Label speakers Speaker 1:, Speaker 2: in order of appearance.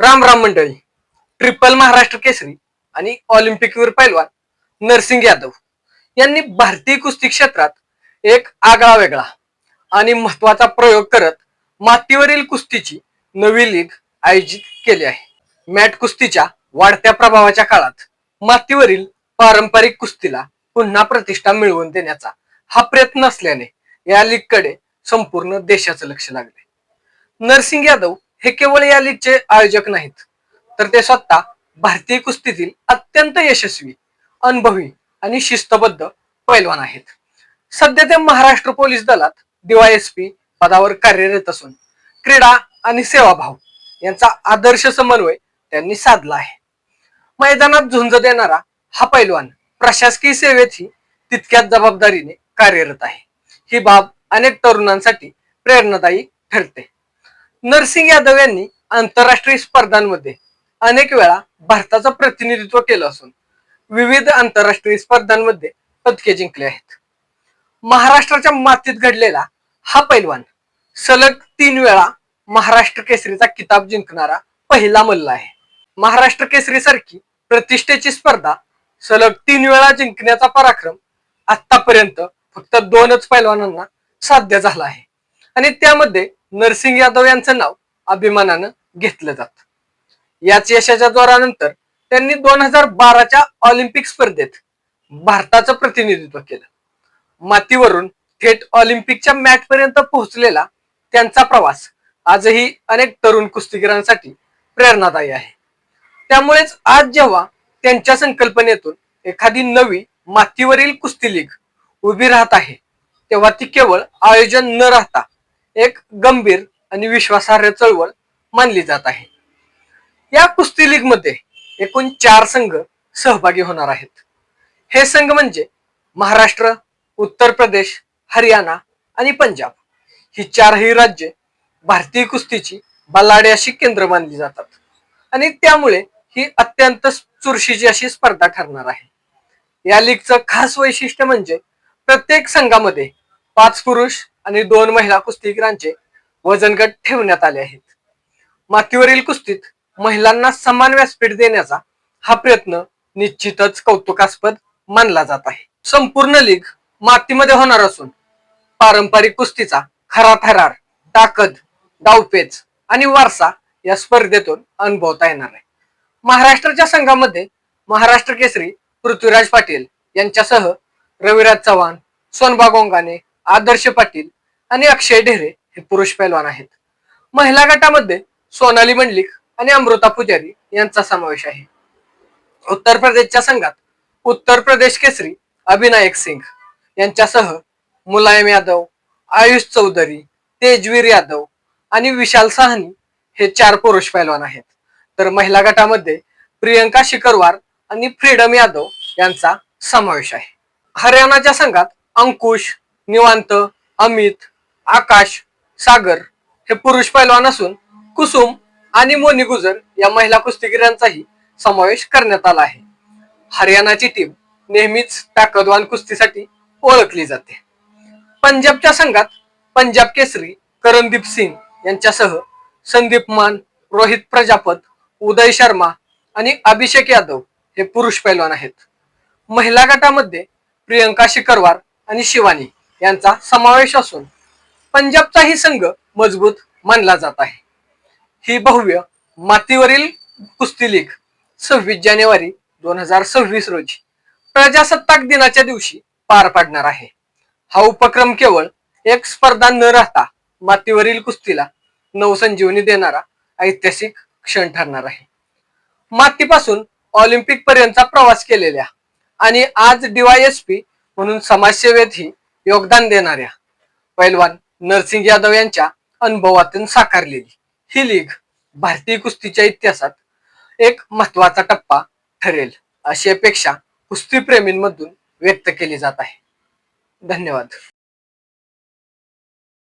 Speaker 1: राम राम मंडळी. ट्रिपल महाराष्ट्र केसरी आणि ऑलिम्पिकवीर पैलवान नरसिंग यादव यांनी भारतीय कुस्ती क्षेत्रात एक आगळा वेगळा आणि महत्त्वाचा प्रयोग करत मातीवरील कुस्तीची नवी लीग आयोजित केली आहे. मॅट कुस्तीच्या वाढत्या प्रभावाच्या काळात मातीवरील पारंपरिक कुस्तीला पुन्हा प्रतिष्ठा मिळवून देण्याचा हा प्रयत्न असल्याने या लीगकडे संपूर्ण देशाचं लक्ष लागले. नरसिंग यादव हे केवळ या लीगचे आयोजक नाहीत तर ते स्वतः भारतीय कुस्तीतील अत्यंत यशस्वी अनुभवी आणि शिस्तबद्ध पैलवान आहेत. सध्या ते महाराष्ट्र पोलीस दलात डीवायएसपी पदावर कार्यरत असून क्रीडा आणि सेवाभाव यांचा आदर्श समन्वय त्यांनी साधला आहे. मैदानात झुंज देणारा हा पैलवान प्रशासकीय सेवेतही तितक्याच जबाबदारीने कार्यरत आहे. ही बाब अनेक तरुणांसाठी प्रेरणादायी ठरते. नरसिंग यादव यांनी आंतरराष्ट्रीय स्पर्धांमध्ये अनेक वेळा भारताचं प्रतिनिधित्व केलं असून विविध आंतरराष्ट्रीय स्पर्धांमध्ये पदके जिंकले आहेत. महाराष्ट्राच्या मातीत घडलेला हा पैलवान सलग तीन वेळा महाराष्ट्र केसरीचा किताब जिंकणारा पहिला मल्ल आहे. महाराष्ट्र केसरी सारखी प्रतिष्ठेची स्पर्धा सलग तीन वेळा जिंकण्याचा पराक्रम आतापर्यंत फक्त दोनच पैलवानांना साध्य झाला आहे. आणि त्यामध्ये नरसिंग यादव यांचं नाव अभिमानानं घेतलं जात. याच यशाच्या जोरानंतर त्यांनी दोन हजार बाराच्या ऑलिम्पिक स्पर्धेत भारताचं प्रतिनिधित्व केलं. मातीवरून थेट ऑलिम्पिकच्या मॅच पर्यंत पोहोचलेला त्यांचा प्रवास आजही अनेक तरुण कुस्तीगिरांसाठी प्रेरणादायी आहे. त्यामुळेच आज जेव्हा त्यांच्या संकल्पनेतून एखादी नवी मातीवरील कुस्ती लीग उभी राहत आहे तेव्हा ती केवळ आयोजन न राहता एक गंभीर आणि विश्वासार्ह चळवळ मानली जात आहे. या कुस्ती लीगमध्ये एकूण चार संघ सहभागी होणार आहेत. हे संघ म्हणजे महाराष्ट्र उत्तर प्रदेश हरियाणा आणि पंजाब. ही चारही राज्ये भारतीय कुस्तीची बलाढ्य अशी केंद्र मानली जातात. आणि त्यामुळे ही अत्यंत चुरशीची अशी स्पर्धा ठरणार आहे. या लीगचं खास वैशिष्ट्य म्हणजे प्रत्येक संघामध्ये पाच पुरुष आणि दोन महिला कुस्तीगीरांचे वजनगट ठेवण्यात आले आहेत. मातीवरील कुस्तीत महिलांना समान व्यासपीठ देण्याचा हा प्रयत्न निश्चितच कौतुकास्पद मानला जात आहे. संपूर्ण लीग मातीमध्ये होणार असून पारंपरिक कुस्तीचा खरा थरार ताकद डावपेच आणि वारसा या स्पर्धेतून अनुभवता येणार आहे. महाराष्ट्राच्या संघामध्ये महाराष्ट्र केसरी पृथ्वीराज पाटील यांच्यासह रविराज चव्हाण सोनबा गोंगाने आदर्श पाटील आणि अक्षय ढेरे हे पुरुष पैलवान आहेत. महिला गटामध्ये सोनाली मंडलिक आणि अमृता पुजारी यांचा समावेश आहे. उत्तर प्रदेशच्या संघात उत्तर प्रदेश केसरी अभिनायक सिंग यांच्यासह मुलायम यादव आयुष चौधरी तेजवीर यादव आणि विशाल साहनी हे चार पुरुष पैलवान आहेत. तर महिला गटामध्ये प्रियंका शिकरवार आणि फ्रीडम यादव यांचा समावेश आहे. हरियाणाच्या संघात अंकुश निवांत अमित आकाश सागर हे पुरुष पैलवान असून कुसुम आणि मोनी गुजर या महिला कुस्तीगिरांचाही समावेश करण्यात आला आहे. हरियाणाची टीम नेहमीच ताकदवान कुस्तीसाठी ओळखली जाते. पंजाबच्या संघात पंजाब केसरी करणदीप सिंग यांच्यासह संदीप मान रोहित प्रजापत उदय शर्मा आणि अभिषेक यादव हे पुरुष पैलवान आहेत. महिला गटामध्ये प्रियंका शिकरवार आणि शिवानी यांचा समावेश असून पंजाबचाही संघ मजबूत मानला जात आहे. ही भव्य मातीवरील कुस्ती लीग सव्वीस जानेवारी दोन हजार सव्वीस रोजी प्रजासत्ताक दिनाच्या दिवशी पार पाडणार आहे. हा उपक्रम केवळ एक स्पर्धा न राहता मातीवरील कुस्तीला नवसंजीवनी देणारा ऐतिहासिक क्षण ठरणार आहे. मातीपासून ऑलिम्पिक पर्यंतचा प्रवास केलेल्या आणि आज डीवायएसपी म्हणून समाजसेवेतही योगदान देणाऱ्या पैलवान नरसिंग यादव यांच्या अनुभवातून साकारलेली ही लीग भारतीय कुस्तीच्या इतिहासात एक महत्त्वाचा टप्पा ठरेल अशी अपेक्षा कुस्तीप्रेमींमधून व्यक्त केली जात आहे. धन्यवाद.